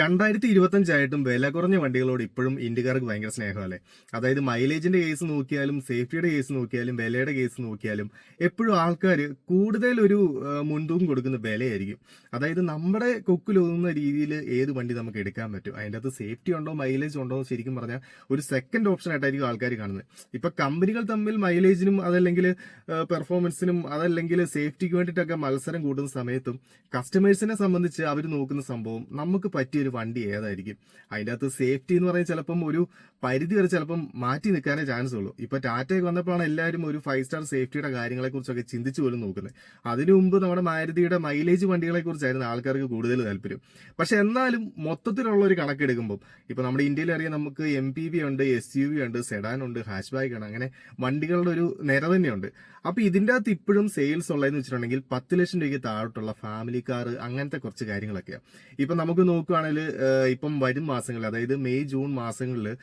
രണ്ടായിരത്തി ഇരുപത്തഞ്ചായിട്ടും വില കുറഞ്ഞ വണ്ടികളോട് ഇപ്പോഴും ഇന്ത്യക്കാർക്ക് ഭയങ്കര സ്നേഹമല്ലേ? അതായത് മൈലേജിന്റെ കേസ് നോക്കിയാലും സേഫ്റ്റിയുടെ കേസ് നോക്കിയാലും വിലയുടെ കേസ് നോക്കിയാലും എപ്പോഴും ആൾക്കാർ കൂടുതൽ ഒരു മുൻതൂക്കം കൊടുക്കുന്ന വിലയായിരിക്കും. അതായത് നമ്മുടെ കൊക്കിലൊതുന്ന രീതിയിൽ ഏത് വണ്ടി നമുക്ക് എടുക്കാൻ പറ്റും? അതിന്റെ അകത്ത് സേഫ്റ്റി ഉണ്ടോ മൈലേജ് ഉണ്ടോ ശരിക്കും പറഞ്ഞാൽ ഒരു സെക്കൻഡ് ഓപ്ഷൻ ആയിട്ടായിരിക്കും ആൾക്കാർ കാണുന്നത്. ഇപ്പൊ കമ്പനികൾ തമ്മിൽ മൈലേജിനും അതല്ലെങ്കിൽ പെർഫോമൻസിനും അതല്ലെങ്കിൽ സേഫ്റ്റിക്ക് വേണ്ടിയിട്ടൊക്കെ മത്സരം കൂടുന്ന സമയത്തും കസ്റ്റമേഴ്സിനെ സംബന്ധിച്ച് അവർ നോക്കുന്ന സംഭവം നമുക്ക് പറ്റിയ ഒരു വണ്ടി ഏതായിരിക്കും? അതിന്റെ അകത്ത് സേഫ്റ്റി എന്ന് പറയുന്നത് ചിലപ്പം ഒരു പരിധി വരെ ചിലപ്പം മാറ്റി നിൽക്കാനേ ചാൻസ് ഉള്ളൂ. ഇപ്പോൾ ടാറ്റയൊക്കെ വന്നപ്പോഴാണ് എല്ലാവരും ഒരു ഫൈവ് സ്റ്റാർ സേഫ്റ്റിയുടെ കാര്യങ്ങളെക്കുറിച്ചൊക്കെ ചിന്തിച്ചു പോലും നോക്കുന്നത്. അതിനു മുമ്പ് നമ്മുടെ മാരുതിയുടെ മൈലേജ് വണ്ടികളെക്കുറിച്ചായിരുന്നു ആൾക്കാർക്ക് കൂടുതൽ താല്പര്യം. പക്ഷെ എന്നാലും മൊത്തത്തിലുള്ള ഒരു കണക്കെടുക്കുമ്പോൾ ഇപ്പോൾ നമ്മുടെ ഇന്ത്യയിൽ അറിയാം നമുക്ക് എം പി വി ഉണ്ട് എസ് യു വി ഉണ്ട് സെഡാൻ ഉണ്ട് ഹാഷ് ബാഗ് ആണ് അങ്ങനെ വണ്ടികളുടെ ഒരു നിര തന്നെയുണ്ട്. അപ്പോൾ ഇതിന്റെ അകത്ത് ഇപ്പോഴും സെയിൽസ് ഉള്ളതെന്ന് വെച്ചിട്ടുണ്ടെങ്കിൽ പത്ത് ലക്ഷം രൂപയ്ക്ക് താഴോട്ടുള്ള ഫാമിലി കാർ അങ്ങനത്തെ കുറച്ച് കാര്യങ്ങളൊക്കെയാണ് ഇപ്പൊ നമുക്ക് നോക്കുകയാണെങ്കിൽ ഇപ്പം വരും മാസങ്ങളിൽ അതായത് മെയ് ജൂൺ മാസങ്ങളിൽ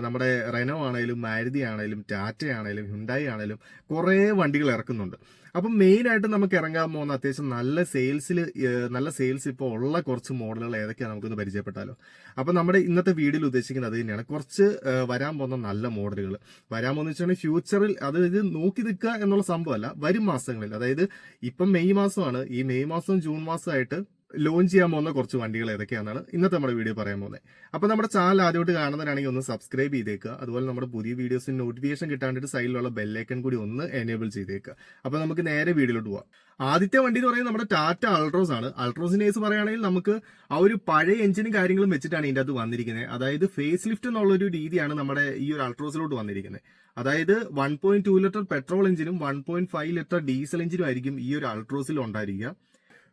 നമ്മുടെ റെനോ ആണെങ്കിലും മാരുതി ആണെങ്കിലും ടാറ്റ ആണെങ്കിലും ഹുണ്ടായി ആണെങ്കിലും കുറേ വണ്ടികൾ ഇറക്കുന്നുണ്ട്. അപ്പം മെയിനായിട്ട് നമുക്ക് ഇറങ്ങാൻ പോകുന്ന അത്യാവശ്യം നല്ല സെയിൽസിൽ നല്ല സെയിൽസ് ഇപ്പോൾ ഉള്ള കുറച്ച് മോഡലുകൾ ഏതൊക്കെയാണ് നമുക്കൊന്ന് പരിചയപ്പെട്ടാലോ. അപ്പം നമ്മുടെ ഇന്നത്തെ വീഡിയോയിൽ ഉദ്ദേശിക്കുന്നത് അത് തന്നെയാണ്. കുറച്ച് വരാൻ പോകുന്ന നല്ല മോഡലുകൾ. വരാൻ പോകുന്ന വെച്ചിട്ടുണ്ടെങ്കിൽ ഫ്യൂച്ചറിൽ അതായത് നോക്കി നിൽക്കുക എന്നുള്ള സംഭവമല്ല. വരും മാസങ്ങളിൽ അതായത് ഇപ്പം മെയ് മാസമാണ്. ഈ മെയ് മാസവും ജൂൺ മാസമായിട്ട് ലോഞ്ച് ചെയ്യാൻ പോകുന്ന കുറച്ച് വണ്ടികൾ ഏതൊക്കെയാണെന്നാണ് ഇന്നത്തെ നമ്മുടെ വീഡിയോ പറയാൻ പോകുന്നത്. അപ്പോൾ നമ്മുടെ ചാനൽ ആദ്യമായിട്ട് കാണുന്നവരാണെങ്കിൽ ഒന്ന് സബ്സ്ക്രൈബ് ചെയ്തേക്കുക. അതുപോലെ നമ്മുടെ പുതിയ വീഡിയോസിന് നോട്ടിഫിക്കേഷൻ കിട്ടാണ്ടിട്ട് സൈഡിലുള്ള ബെല്ലൈക്കൺ കൂടി ഒന്ന് എനേബിൾ ചെയ്തേക്കുക. അപ്പോൾ നമുക്ക് നേരെ വീഡിയോയിലോട്ട് പോവാം. ആദ്യത്തെ വണ്ടി എന്ന് പറയുന്നത് നമ്മുടെ ടാറ്റ അൾട്രോസ് ആണ്. അൾട്രോസിന്റെ കേസ് പറയുകയാണെങ്കിൽ നമുക്ക് ആ ഒരു പഴയ എഞ്ചിനും കാര്യങ്ങളും വെച്ചിട്ടാണ് ഇതിന്റെ അത് വന്നിരിക്കുന്നത്. അതായത് ഫേസ് ലിഫ്റ്റ് എന്നുള്ള ഒരു രീതിയാണ് നമ്മുടെ ഈ ഒരു അൾട്രോസിലോട്ട് വന്നിരിക്കുന്നത്. അതായത് one point two litre petrol എഞ്ചിനും one point five litre diesel എഞ്ചിനും ആയിരിക്കും ഈ ഒരു അൾട്രോസിൽ ഉണ്ടായിരിക്കുക.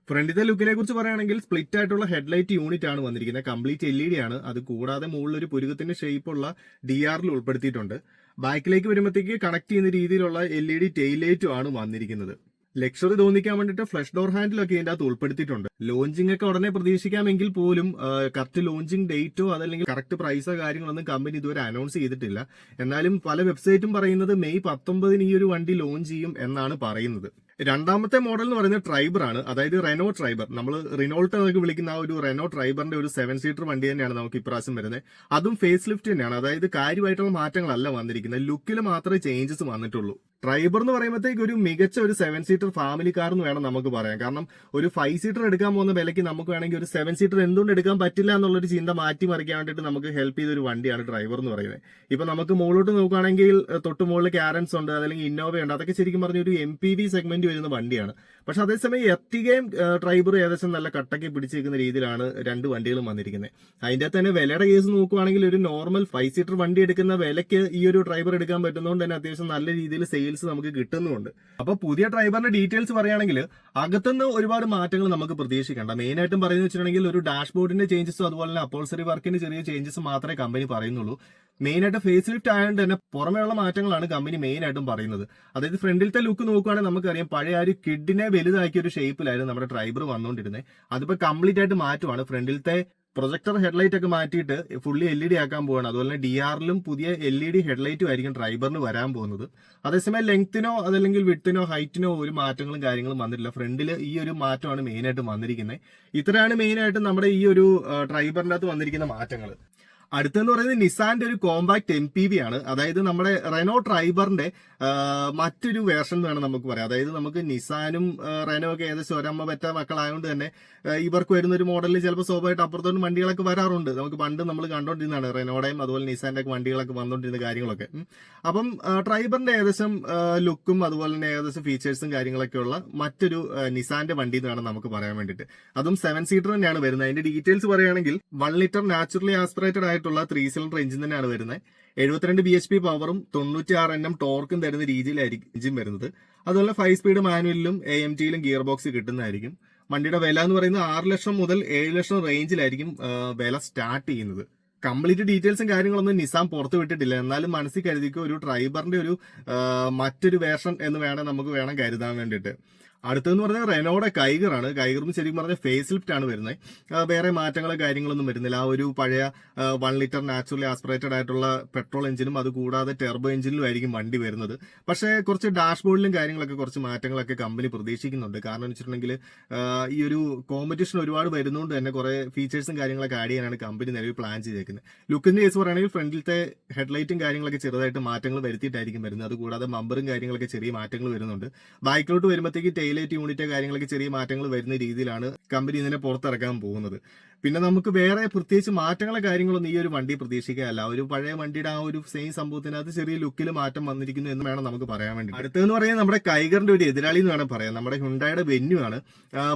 ഫ്രണ്ടിത്തെ ലുക്കിനെ കുറിച്ച് പറയുകയാണെങ്കിൽ സ്പ്ലിറ്റ് ആയിട്ടുള്ള ഹെഡ്ലൈറ്റ് യൂണിറ്റ് ആണ് വന്നിരിക്കുന്നത്. കംപ്ലീറ്റ് എൽ ഇ ഡി ആണ്. അത് കൂടാതെ മുകളിൽ ഒരു പുരുകത്തിന്റെ ഷേപ്പുള്ള ഡി ആറിൽ ഉൾപ്പെടുത്തിയിട്ടുണ്ട്. ബാക്കിലേക്ക് വരുമ്പോഴത്തേക്ക് കണക്ട് ചെയ്യുന്ന രീതിയിലുള്ള എൽ ഇ ഡി ടെയിലൈറ്റും ആണ് വന്നിരിക്കുന്നത്. ലക്ഷറി തോന്നിക്കാൻ വേണ്ടിയിട്ട് ഫ്ലഷ് ഡോർ ഹാൻഡിലൊക്കെ ഇതിന്റെ അകത്ത് ഉൾപ്പെടുത്തിയിട്ടുണ്ട്. ലോഞ്ചിങ് ഒക്കെ ഉടനെ പ്രതീക്ഷിക്കാമെങ്കിൽ പോലും കറക്റ്റ് ലോഞ്ചിങ് ഡേറ്റോ അതല്ലെങ്കിൽ കറക്റ്റ് പ്രൈസോ കാര്യങ്ങളൊന്നും കമ്പനി ഇതുവരെ അനൗൺസ് ചെയ്തിട്ടില്ല. എന്നാലും പല വെബ്സൈറ്റും പറയുന്നത് മെയ് പത്തൊമ്പതിന് ഈ ഒരു വണ്ടി ലോഞ്ച് ചെയ്യും എന്നാണ് പറയുന്നത്. രണ്ടാമത്തെ മോഡൽ എന്ന് പറയുന്നത് ട്രൈബർ ആണ്. അതായത് റെനോ ട്രൈബർ നമ്മൾ റിനോൾട്ട് എന്നൊക്കെ വിളിക്കുന്ന ആ ഒരു റെനോ ട്രൈബറിന്റെ ഒരു സെവൻ സീറ്റർ വണ്ടി തന്നെയാണ് നമുക്ക് ഇപ്രാവശ്യം വരുന്നത്. അതും ഫേസ് ലിഫ്റ്റ് തന്നെയാണ്. അതായത് കാര്യമായിട്ടുള്ള മാറ്റങ്ങളല്ല വന്നിരിക്കുന്നത്. ലുക്കിൽ മാത്രമേ ചേഞ്ചസ് വന്നിട്ടുള്ളൂ. ട്രൈബർ എന്ന് പറയുമ്പോഴത്തേക്ക് ഒരു മികച്ച ഒരു സെവൻ സീറ്റർ ഫാമിലി കാർ എന്ന് വേണം നമുക്ക് പറയാം കാരണം ഒരു ഫൈവ് സീറ്റർ എടുക്കാൻ പോകുന്ന വിലയ്ക്ക് നമുക്ക് വേണമെങ്കിൽ ഒരു സെവൻ സീറ്റർ എന്തുകൊണ്ട് എടുക്കാൻ പറ്റില്ല എന്നുള്ളൊരു ചിന്ത മാറ്റിമറിക്കാൻ വേണ്ടിയിട്ട് നമുക്ക് ഹെൽപ്പ് ചെയ്തൊരു വണ്ടിയാണ് ഡ്രൈവർ എന്ന് പറയുന്നത്. ഇപ്പൊ നമുക്ക് മുകളിലോട്ട് നോക്കുകയാണെങ്കിൽ തൊട്ട് മുകളിൽ ക്യാരൻസ് ഉണ്ട് അതല്ലെങ്കിൽ ഇന്നോവ ഉണ്ട്. അതൊക്കെ ശരിക്കും പറഞ്ഞ ഒരു എം പി വി സെഗ്മെന്റ് വരുന്ന വണ്ടിയാണ്. പക്ഷെ അതേസമയം എത്തികയും ഡ്രൈവർ ഏകദേശം നല്ല കട്ടക്കി പിടിച്ചിരിക്കുന്ന രീതിയിലാണ് രണ്ട് വണ്ടികളും വന്നിരിക്കുന്നത്. അതിന്റെ തന്നെ വിലയുടെ കേസ് നോക്കുവാണെങ്കിൽ ഒരു നോർമൽ ഫൈവ് സീറ്റർ വണ്ടി എടുക്കുന്ന വിലയ്ക്ക് ഈ ഒരു ഡ്രൈവർ എടുക്കാൻ പറ്റുന്നതുകൊണ്ട് തന്നെ അത്യാവശ്യം നല്ല രീതിയിൽ സെയിൽസ് നമുക്ക് കിട്ടുന്നുണ്ട് അപ്പൊ പുതിയ ഡ്രൈവറിന്റെ ഡീറ്റെയിൽസ് പറയുകയാണെങ്കിൽ അകത്തുനിന്ന് ഒരുപാട് മാറ്റങ്ങൾ നമുക്ക് പ്രതീക്ഷിക്കേണ്ട. മെയിൻ ആയിട്ടും പറയുന്നത് വെച്ചിട്ടുണ്ടെങ്കിൽ ഒരു ഡാഷ്ബോർഡിന്റെ ചേഞ്ചസും അതുപോലെ തന്നെ അപ്പോൾസറി വർക്കിന്റെ ചെറിയ ചേഞ്ചസ് മാത്രമേ കമ്പനി പറയുന്നുള്ളൂ. മെയിൻ ആയിട്ട് ഫേസ് ലിഫ്റ്റ് ആയതുകൊണ്ട് തന്നെ പുറമെയുള്ള മാറ്റങ്ങളാണ് കമ്പനി മെയിൻ ആയിട്ടും പറയുന്നത്. അതായത് ഫ്രണ്ടിലത്തെ ലുക്ക് നോക്കുകയാണെങ്കിൽ നമുക്കറിയാം പഴയ ആ ഒരു കിഡിനെ വലുതാക്കിയ ഒരു ഷേപ്പിലായിരുന്നു നമ്മുടെ ട്രൈബർ വന്നുകൊണ്ടിരുന്നത് അതിപ്പോൾ കംപ്ലീറ്റ് ആയിട്ട് മാറ്റുവാണ്. ഫ്രണ്ടിലത്തെ പ്രൊജക്ടർ ഹെഡ്ലൈറ്റ് ഒക്കെ മാറ്റിയിട്ട് ഫുള്ളി എൽ ഇ ഡി ആക്കാൻ പോവാണ്. അതുപോലെ തന്നെ ഡി ആറിലും പുതിയ എൽ ഇ ഡി ഹെഡ്ലൈറ്റും ആയിരിക്കും ഡ്രൈവറിന് വരാൻ പോകുന്നത്. അതേസമയം ലെങ്ത്തിനോ അതല്ലെങ്കിൽ വിട്ടിനോ ഹൈറ്റിനോ ഒരു മാറ്റങ്ങളും കാര്യങ്ങളും വന്നിട്ടില്ല. ഫ്രണ്ടിൽ ഈ ഒരു മാറ്റമാണ് മെയിനായിട്ട് വന്നിരിക്കുന്നത് ഇത്രയാണ് മെയിനായിട്ട് നമ്മുടെ ഈ ഒരു ഡ്രൈവറിനകത്ത് വന്നിരിക്കുന്ന മാറ്റങ്ങൾ അടുത്തെന്ന് പറയുന്നത് നിസാന്റെ ഒരു കോമ്പാക്ട് എം പി വി ആണ്. അതായത് നമ്മുടെ റെനോ ട്രൈബറിന്റെ മറ്റൊരു വേർഷൻ വേണം നമുക്ക് പറയാം. അതായത് നമുക്ക് നിസാനും റെനോ ഒക്കെ ഏകദേശം ഒരമ്മ പറ്റ മക്കളായതുകൊണ്ട് തന്നെ ഇവർക്ക് വരുന്ന ഒരു മോഡലിൽ ചിലപ്പോൾ സ്വാഭാവികമായിട്ട് അപ്പുറത്തോട്ട് വണ്ടികളൊക്കെ വരാറുണ്ട്. നമുക്ക് പണ്ട് നമ്മൾ കണ്ടോണ്ടിരുന്നതാണ് റെനോടെയും അതുപോലെ നിസാന്റെ ഒക്കെ വണ്ടികളൊക്കെ വന്നുകൊണ്ടിരുന്ന കാര്യങ്ങളൊക്കെ. അപ്പം ട്രൈബറിന്റെ ഏകദേശം ലുക്കും അതുപോലെ തന്നെ ഏകദേശം ഫീച്ചേഴ്സും കാര്യങ്ങളൊക്കെ ഉള്ള മറ്റൊരു നിസാന്റെ വണ്ടി എന്ന് വേണം നമുക്ക് പറയാൻ വേണ്ടിയിട്ട്. അതും സെവൻ സീറ്റർ തന്നെയാണ് വരുന്നത്. അതിന്റെ ഡീറ്റെയിൽസ് പറയുകയാണെങ്കിൽ വൺ ലിറ്റർ നാച്ചുറലി ആസ്പിറേറ്റഡ് ആയിട്ടുള്ള ത്രീ സിലിണ്ടർ എഞ്ചിൻ തന്നെയാണ് വരുന്നത്. എഴുപത്തിരണ്ട് ബി എച്ച് പി പവറും തൊണ്ണൂറ്റി ആറ് എൻ എം ടോർക്കും തരുന്ന രീതിയിലായിരിക്കും എഞ്ചിൻ വരുന്നത്. അതുപോലെ ഫൈവ് സ്പീഡ് മാനുവലിലും എ എം ടിയിലും ഗിയർ ബോക്സ് കിട്ടുന്നതായിരിക്കും. വണ്ടിയുടെ വില എന്ന് പറയുന്നത് ആറ് ലക്ഷം മുതൽ ഏഴ് ലക്ഷം റേഞ്ചിലായിരിക്കും വില സ്റ്റാർട്ട് ചെയ്യുന്നത്. കംപ്ലീറ്റ് ഡീറ്റെയിൽസും കാര്യങ്ങളൊന്നും നിസാൻ പുറത്തു വിട്ടിട്ടില്ല. എന്നാലും മനസ്സിൽ കരുതിക്കും ഒരു ഡ്രൈവറിന്റെ ഒരു മറ്റൊരു വേർഷൻ എന്ന് വേണം നമുക്ക് വേണം കരുതാൻ വേണ്ടിയിട്ട്. അടുത്തെന്ന് പറഞ്ഞാൽ റെനോയുടെ കൈഗറാണ് എന്ന് ശരിക്കും പറഞ്ഞാൽ ഫേസ് ലിഫ്റ്റ് ആണ് വരുന്നത്. വേറെ മാറ്റങ്ങളോ കാര്യങ്ങളൊന്നും വരുന്നില്ല. ആ ഒരു പഴയ വൺ ലിറ്റർ നാച്ചുറലി ആസ്പിറേറ്റഡ് ആയിട്ടുള്ള പെട്രോൾ എഞ്ചിനും അത് കൂടാതെ ടെർബോ എഞ്ചിനിലും ആയിരിക്കും വണ്ടി വരുന്നത്. പക്ഷേ കുറച്ച് ഡാഷ്ബോർഡിലും കാര്യങ്ങളൊക്കെ കുറച്ച് മാറ്റങ്ങളൊക്കെ കമ്പനി പ്രതീക്ഷിക്കുന്നുണ്ട്. കാരണം എന്ന് വെച്ചിട്ടുണ്ടെങ്കിൽ ഈ ഒരു കോമ്പറ്റീഷൻ ഒരുപാട് വരുന്നതുകൊണ്ട് തന്നെ കുറേ ഫീച്ചേഴ്സും കാര്യങ്ങളൊക്കെ ആഡ് ചെയ്യാനാണ് കമ്പനി നിലവിൽ പ്ലാൻ ചെയ്തേക്കുന്നത് ലുക്കിന്റെ കേസ് പറയുകയാണെങ്കിൽ ഫ്രണ്ടിലത്തെ ഹെഡ്ലൈറ്റും കാര്യങ്ങളൊക്കെ ചെറുതായിട്ട് മാറ്റങ്ങൾ വരുത്തിയിട്ടായിരിക്കും വരുന്നത്. അതുകൂടാതെ മമ്പറും കാര്യങ്ങളൊക്കെ ചെറിയ മാറ്റങ്ങൾ വരുന്നുണ്ട്. ബൈക്കിലോട്ട് വരുമ്പോഴത്തേക്ക് ടൈലൈറ്റ് യൂണിറ്റ് കാര്യങ്ങളൊക്കെ ചെറിയ മാറ്റങ്ങൾ വരുന്ന രീതിയിലാണ് കമ്പനി ഇതിനെ പുറത്തിറക്കാൻ പോകുന്നത്. പിന്നെ നമുക്ക് വേറെ പ്രത്യേകിച്ച് മാറ്റങ്ങളോ കാര്യങ്ങളൊന്നും ഈ ഒരു വണ്ടി പ്രതീക്ഷിക്കുകയല്ല ഒരു പഴയ വണ്ടിയുടെ ആ ഒരു സെയിം സംഭവത്തിനകത്ത് ചെറിയ ലുക്കിൽ മാറ്റം വന്നിരിക്കുന്നു എന്ന് വേണം നമുക്ക് പറയാൻ വേണ്ടി അടുത്തതെന്ന് പറയുന്നത് നമ്മുടെ കൈഗറിന്റെ ഒരു എതിരാളി എന്ന് വേണം പറയാം. നമ്മുടെ ഹുണ്ടായുടെ വെന്യു ആണ്.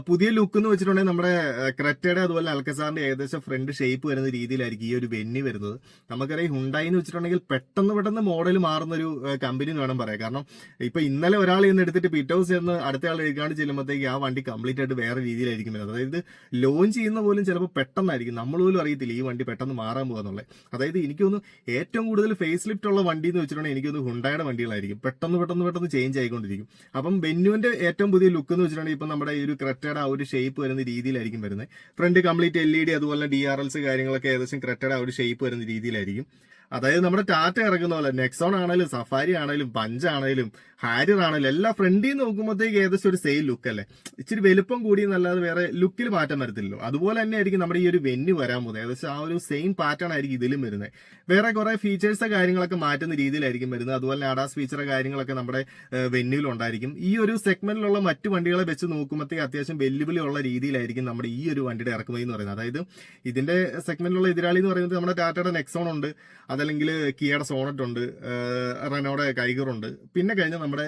പുതിയ ലുക്ക് എന്ന് വെച്ചിട്ടുണ്ടെങ്കിൽ നമ്മുടെ ക്രെറ്റയുടെ അതുപോലെ അൽക്കസാറിന്റെ ഏകദേശം ഫ്രണ്ട് ഷേപ്പ് വരുന്ന രീതിയിലായിരിക്കും ഈ ഒരു വെന്യു വരുന്നത്. നമുക്കറിയാം ഹുണ്ടായി എന്ന് വെച്ചിട്ടുണ്ടെങ്കിൽ പെട്ടെന്ന് പെട്ടെന്ന് മോഡൽ മാറുന്ന ഒരു കമ്പനി എന്ന് വേണം പറയാം. കാരണം ഇപ്പൊ ഇന്നലെ ഒരാൾ ഇന്ന് എടുത്തിട്ട് പിറ്റ് ഹൗസ് എന്ന് അടുത്ത ആൾ എഴുതാണ്ട് ചെല്ലുമ്പോഴത്തേക്ക് ആ വണ്ടി കംപ്ലീറ്റ് ആയിട്ട് വേറെ രീതിയിലായിരിക്കും അതായത് ലോഞ്ച് ചെയ്യുന്ന പോലും ചിലപ്പോൾ പെട്ടെന്നായിരിക്കും. നമ്മൾ പോലും അറിയത്തില്ല ഈ വണ്ടി പെട്ടെന്ന് മാറാൻ പോകുന്നുള്ളത് അതായത് എനിക്കൊന്ന് ഏറ്റവും കൂടുതൽ ഫേസ് ലിഫ്റ്റ് ഉള്ള വണ്ടി എന്ന് വെച്ചിട്ടുണ്ടെങ്കിൽ എനിക്കൊന്ന് ഹുണ്ടായുടെ വണ്ടികളായിരിക്കും. പെട്ടെന്ന് പെട്ടെന്ന് പെട്ടെന്ന് ചേഞ്ച് ആയിക്കൊണ്ടിരിക്കും. അപ്പം ബെന്നുവിന്റെ ഏറ്റവും പുതിയ ലുക്ക് എന്ന് വെച്ചിട്ടുണ്ടെങ്കിൽ ഇപ്പം നമ്മുടെ ഈ ഒരു ക്രെറ്റയുടെ ആ ഒരു ഷേപ്പ് വരുന്ന രീതിയിലായിരിക്കും വരുന്നത്. Front complete L E D അതുപോലെ ഡി ആർ എൽസ് കാര്യങ്ങളൊക്കെ ഏകദേശം ക്രെറ്റയുടെ ആ ഒരു ഷേപ്പ് വരുന്ന രീതിയിലായിരിക്കും. അതായത് നമ്മുടെ ടാറ്റ ഇറങ്ങുന്ന പോലെ നെക്സോൺ ആണെങ്കിലും സഫാരി ആണെങ്കിലും പഞ്ച് ആണെങ്കിലും ഹാരിയർ ആണെങ്കിലും എല്ലാം ഫ്രണ്ടിൽ നിന്ന് നോക്കുമ്പോഴത്തേക്ക് ഏകദേശം ഒരു സെയിം ലുക്ക് അല്ലേ? ഇച്ചിരി വലുപ്പം കൂടി എന്നല്ലാതെ വേറെ ലുക്കിൽ മാറ്റം വരത്തില്ലല്ലോ. അതുപോലെ തന്നെ ആയിരിക്കും നമ്മുടെ ഈ ഒരു വെന്യു വരാൻ പോകുന്നത്. ഏകദേശം ആ ഒരു സെയിം പാറ്റേൺ ആയിരിക്കും ഇതിലും വരുന്നത്. വേറെ കുറെ ഫീച്ചേഴ്സ് കാര്യങ്ങളൊക്കെ മാറ്റുന്ന രീതിയിലായിരിക്കും വരുന്നത്. അതുപോലെ ആഡാസ് ഫീച്ചർ കാര്യങ്ങളൊക്കെ നമ്മുടെ വെന്യൂവിൽ ഉണ്ടായിരിക്കും. ഈ ഒരു സെഗ്മെന്റിലുള്ള മറ്റു വണ്ടികളെ വെച്ച് നോക്കുമ്പോഴത്തേക്ക് അത്യാവശ്യം വെല്ലുവിളി ഉള്ള രീതിയിലായിരിക്കും നമ്മുടെ ഈ ഒരു വണ്ടിയുടെ ഇറക്കുമതി എന്ന് പറയുന്നത്. അതായത് ഇതിന്റെ സെഗ്മെന്റിലുള്ള എതിരാളി എന്ന് പറയുന്നത് നമ്മുടെ ടാറ്റയുടെ നെക്സോൺ ഉണ്ട്. അതല്ലെങ്കിൽ കിയയുടെ സോണറ്റ് ഉണ്ട് റെനോയുടെ കൈഗർ ഉണ്ട് പിന്നെ കഴിഞ്ഞ നമ്മുടെ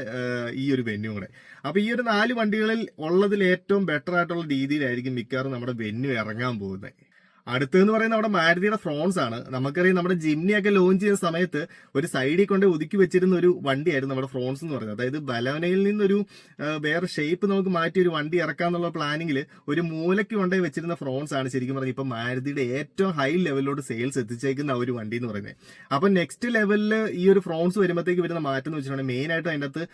ഈ ഒരു വെന്യൂ കൂടെ. അപ്പോൾ ഈ ഒരു നാല് വണ്ടികളിൽ ഉള്ളതിൽ ഏറ്റവും ബെറ്റർ ആയിട്ടുള്ള രീതിയിലായിരിക്കും മിക്കവാറും നമ്മുടെ വെന്യൂ ഇറങ്ങാൻ പോകുന്നത്. അടുത്തെന്ന് പറയുന്നത് നമ്മുടെ മാരുതിയുടെ ഫ്രോൺസ് ആണ്. നമുക്കറിയാം നമ്മുടെ ജിംനിയൊക്കെ ലോഞ്ച് ചെയ്യുന്ന സമയത്ത് ഒരു സൈഡിൽ കൊണ്ട് ഒതുക്കി വെച്ചിരുന്ന ഒരു വണ്ടിയായിരുന്നു നമ്മുടെ ഫ്രോൺസ് എന്ന് പറയുന്നത്. അതായത് ബലോനയിൽ നിന്നൊരു വേറെ ഷേപ്പ് നമുക്ക് മാറ്റി ഒരു വണ്ടി ഇറക്കാന്നുള്ള പ്ലാനിങ്ങിൽ ഒരു മൂലയ്ക്ക് കൊണ്ടേ വെച്ചിരുന്ന ഫ്രോൺസ് ആണ് ശരിക്കും പറഞ്ഞാൽ ഇപ്പം മാരുതിയുടെ ഏറ്റവും ഹൈ ലെവലിലോട്ട് സെയിൽസ് എത്തിച്ചേക്കുന്ന ഒരു വണ്ടി എന്ന് പറയുന്നത്. അപ്പം നെക്സ്റ്റ് ലെവലിൽ ഈ ഒരു ഫ്രോൺസ് വരുമ്പോഴത്തേക്ക് വരുന്ന മാറ്റം എന്ന് വെച്ചിട്ടുണ്ടെങ്കിൽ മെയിൻ ആയിട്ട് അതിന്റെ അകത്ത്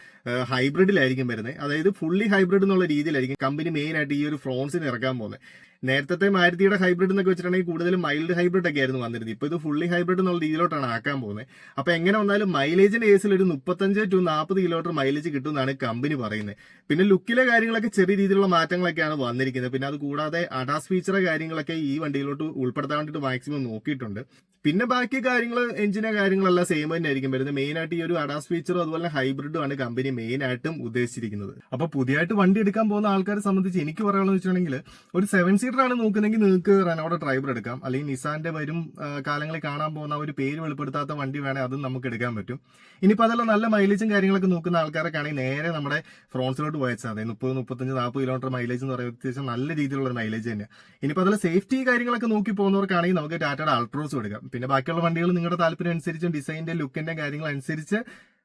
ഹൈബ്രിഡിലായിരിക്കും വരുന്നത്. അതായത് ഫുള്ളി ഹൈബ്രിഡ് എന്നുള്ള രീതിയിലായിരിക്കും കമ്പനി മെയിൻ ആയിട്ട് ഈ ഒരു ഫ്രോൺസിന് ഇറക്കാൻ പോകുന്നത്. നേരത്തെ മാരുതിയുടെ ഹൈബ്രിഡ് എന്നൊക്കെ വെച്ചിട്ടുണ്ടെങ്കിൽ കൂടുതലും മൈൽഡ് ഹൈബ്രിഡ് ഒക്കെ ആയിരുന്നു വന്നിരുന്നത്. ഇപ്പോൾ ഇത് ഫുള്ളി ഹൈബ്രിഡ് എന്നുള്ള രീതിയിലോട്ടാണ് ആക്കാൻ പോകുന്നത്. അപ്പോൾ എങ്ങനെ വന്നാലും മൈലേജിന്റെ കേസിൽ ഒരു മുപ്പത്തഞ്ച് ടു നാൽപ്പത് കിലോമീറ്റർ മൈലേജ് കിട്ടുമെന്നാണ് കമ്പനി പറയുന്നത്. പിന്നെ ലുക്കിലെ കാര്യങ്ങളൊക്കെ ചെറിയ രീതിയിലുള്ള മാറ്റങ്ങളൊക്കെയാണ് വന്നിരിക്കുന്നത്. പിന്നെ അത് കൂടാതെ അഡാസ് ഫീച്ചർ കാര്യങ്ങളൊക്കെ ഈ വണ്ടിയിലോട്ട് ഉൾപ്പെടുത്താൻ വേണ്ടിയിട്ട് മാക്സിമം നോക്കിയിട്ടുണ്ട്. പിന്നെ ബാക്കി കാര്യങ്ങൾ എഞ്ചിനെ കാര്യങ്ങളെല്ലാം സെയിം തന്നെ ആയിരിക്കും വരുന്നത്. മെയിൻ ആയിട്ട് ഈ ഒരു അഡാസ് ഫീച്ചറും അതുപോലെ ഹൈബ്രിഡും ആണ് കമ്പനി മെയിൻ ആയിട്ടും ഉദ്ദേശിച്ചിരിക്കുന്നത്. അപ്പോൾ പുതിയതായിട്ട് വണ്ടി എടുക്കാൻ പോകുന്ന ആൾക്കാരെ സംബന്ധിച്ച് എനിക്ക് പറയാനുള്ളത് വെച്ചിട്ടുണ്ടെങ്കിൽ ഒരു സെവൻ സീറ്റർ ആണ് നോക്കുന്നെങ്കിൽ നിങ്ങൾക്ക് റെനോയുടെ ഡ്രൈവർ എടുക്കാം. അല്ലെങ്കിൽ നിസാന്റെ വരും കാലങ്ങളിൽ കാണാൻ പോകുന്ന ഒരു പേര് വെളിപ്പെടുത്താത്ത വണ്ടി വേണേൽ അതും നമുക്ക് എടുക്കാൻ പറ്റും. ഇനിയിപ്പോൾ അതല്ല നല്ല മൈലേജും കാര്യങ്ങളൊക്കെ നോക്കുന്ന ആൾക്കാരൊക്കെ ആണെങ്കിൽ നേരെ നമ്മുടെ ഫ്രോൺസിലോട്ട് പോയച്ചാൽ മതി. മുപ്പത് മുപ്പത്തഞ്ച് നാൽപ്പത് കിലോമീറ്റർ മൈലേജ് എന്ന് പറയുന്നത് അത്യാവശ്യം നല്ല രീതിയിലുള്ള മൈലേജ് തന്നെയാണ് ഇനിയിപ്പോൾ അതിൽ സേഫ്റ്റി കാര്യങ്ങളൊക്കെ നോക്കി പോകുന്നവർക്കാണെങ്കിൽ നമുക്ക് ടാറ്റയുടെ അൾട്രോസ് എടുക്കാം. പിന്നെ ബാക്കിയുള്ള വണ്ടികൾ നിങ്ങളുടെ താല്പര്യം അനുസരിച്ചും ഡിസൈന്റെ ലുക്കിന്റെ കാര്യങ്ങൾ അനുസരിച്ച്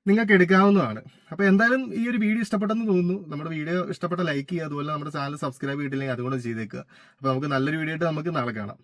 നിങ്ങൾക്ക് എടുക്കാവുന്നതാണ്. അപ്പോൾ എന്തായാലും ഈ ഒരു വീഡിയോ ഇഷ്ടപ്പെട്ടെന്ന് തോന്നുന്നു. നമ്മുടെ വീഡിയോ ഇഷ്ടപ്പെട്ട ലൈക്ക് ചെയ്യുക അതുപോലെ നമ്മുടെ ചാനൽ സബ്സ്ക്രൈബ് ചെയ്തിട്ടില്ലെങ്കിൽ അതുകൊണ്ട് ചെയ്തേക്കുക. അപ്പോൾ നമുക്ക് നല്ലൊരു വീഡിയോ ആയിട്ട് നമുക്ക് നാളെ കാണാം.